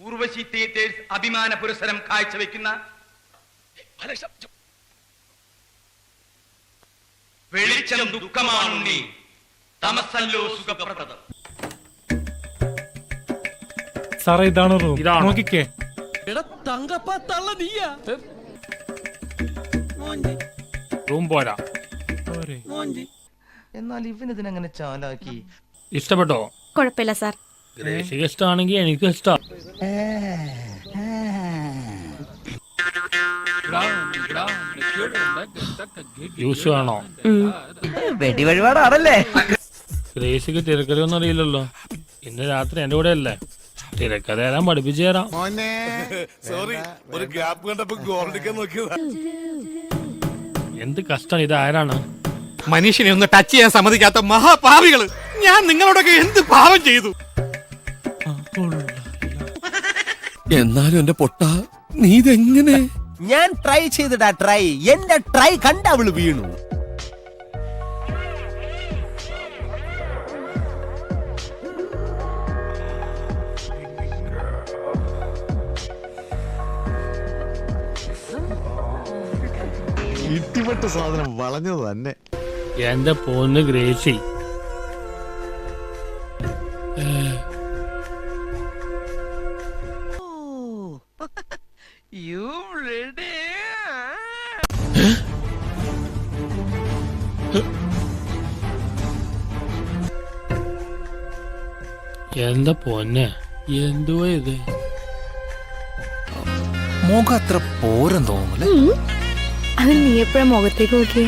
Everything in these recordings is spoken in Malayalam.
ഉർവശി തിയേറ്റേഴ്സ് അഭിമാന പുരസ്സരം കാഴ്ചവെക്കുന്ന വെളിച്ചം ദുഃഖമാണുണ്ണി തമസല്ലോ സുഖപ്രദം. സാറേ ഇതാണ് റൂം. ഇതാണ്. നോക്കിക്കേ. റൂം പോരാ. പോരെ. എന്നാൽ ഇവനിതിനെങ്ങനെ ചാലാക്കി? ഇഷ്ടപ്പെട്ടോ? കുഴപ്പമില്ല സാർ. ഗ്രേസിക്ക് ഇഷ്ടമാണെങ്കിൽ എനിക്ക് ഇഷ്ടം. ജ്യൂസ് വേണോ? വെടി വഴിപാടാണല്ലേ ഗ്രേസിക്ക് തിരക്കഥയൊന്നും അറിയില്ലല്ലോ. ഇന്ന് രാത്രി എന്റെ കൂടെ അല്ലേ? തിരക്കഥ ഏതാ പഠിപ്പിച്ചു തരാം. സോറി ഒരു ഗ്യാപ്പ് കണ്ടപ്പോ ഗോൾഡിക്കാൻ നോക്കിയതാ. എന്ത് കഷ്ടം ഇത് ആരാണ്? മനുഷ്യനെ ഒന്ന് ടച്ച് ചെയ്യാൻ സമ്മതിക്കാത്ത മഹാപാവികൾ ഞാൻ നിങ്ങളോടൊക്കെ എന്ത് പാവം ചെയ്തു? എന്നാലും എന്റെ പൊട്ട നീ ഇതെങ്ങനെ? ഞാൻ ട്രൈ ചെയ്തിടാ ട്രൈ എന്റെ ട്രൈ കണ്ട അവൾ വീണു. ഇട്ടിപ്പെട്ട സാധനം വളഞ്ഞത് തന്നെ. എന്റെ പോന്ന് ഗ്രേസി. എന്റെ പൊന്നെ? എന്തുവാ ഇത്? മുഖം അത്ര പോരം തോന്നുന്നു അത് നീ എപ്പോഴാ മുഖത്തേക്ക് നോക്കിയേ?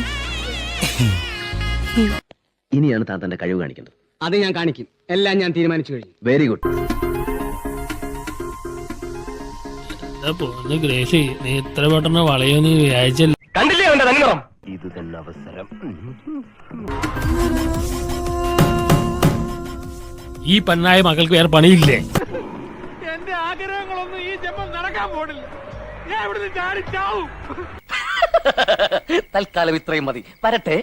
ഇനിയാണ് താൻ തന്റെ കഴിവ് കാണിക്കുന്നത് അത് ഞാൻ കാണിക്കും. എല്ലാം ഞാൻ തീരുമാനിച്ചു കഴിഞ്ഞു. വെരി ഗുഡ് എന്റെ പൊന്ന് ഗ്രേസി നീ ഇത്ര പെട്ടെന്ന് വളയൊന്നും വിചാരിച്ചില്ല? കണ്ടില്ലേ അവന്റെ തന്നിറം? ഇത് തന്നെ അവസരം. ഈ പെണ്ണായ മകൾക്ക് വേറെ പണിയില്ലേ? എന്റെ ആഗ്രഹങ്ങളൊന്നും ഈ ജന്മം നടക്കാൻ പോണില്ല. ഞാൻ ഇവിടുന്ന് ചാടി ചാവും. തൽക്കാലം ഇത്രയും മതി. വരട്ടെ.